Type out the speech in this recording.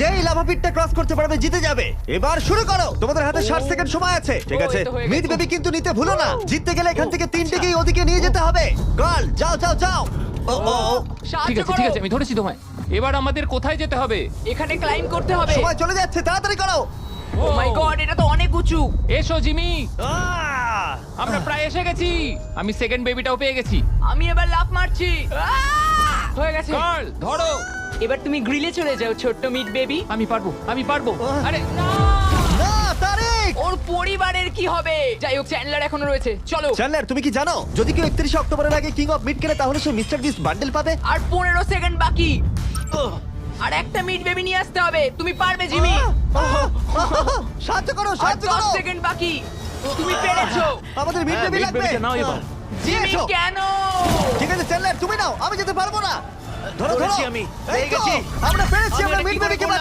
যেই lava পিটটা cross করতে পারবে জিতে যাবে। এবার শুরু করো। তোমাদের হাতে ষাট সেকেন্ড সময় আছে। ঠিক আছে? মিড বেবি কিন্তু নিতে ভুলো না। জিততে গেলে এখান থেকে তিনটেকেই ওদিকে নিয়ে যেতে হবে। গার্ল যাও যাও যাও। ও ও ঠিক আছে ঠিক আছে আমি ধরেছি তোমায়। এবার আমাদের কোথায় যেতে হবে? এখানে ক্লাইম করতে হবে। সময় চলে যাচ্ছে তাড়াতাড়ি করো। ও মাই গড এটা তো অনেক উঁচু। এসো জিমি। আহ! আমরা প্রায় এসে গেছি। আমি সেকেন্ড বেবিটাও পেয়ে গেছি। আমি এবার লাফ মারছি। হয়ে গেছে। ধরো। এবার তুমি গ্রিলে চলে যাও ছোট্ট মিট বেবি। আমি পারব আমি পারব। আরে না! তারিক! ওর পরিবারের কি হবে? যাই হোক চ্যান্ডলার এখনও রয়েছে। চলো। চ্যান্ডলার তুমি কি জানো? যদি কেউ একত্রিশে অক্টোবরের আগে কিং অফ মিড কেনে তাহলে সে মিস্টার বিস বান্ডেল পাবে। আর পনেরো সেকেন্ড বাকি। আর একটা মিট বেবি নিয়ে আসতে হবে। তুমি পারবে জিমি! সাহায্য করো সাহায্য করো। সেকেন্ড বাকি। তুমি পেরেছ। আমাদের মিড হ্যাঁ, বেবি লাগবে। নাও এবার। জিমি কেন? ঠিক আছে চ্যান্ডলার তুমি নাও আমি যেতে পারব না। ধরো ধরো ধরেছি আমি। পেয়ে গেছি। আমরা পেরেছি আমরা মিড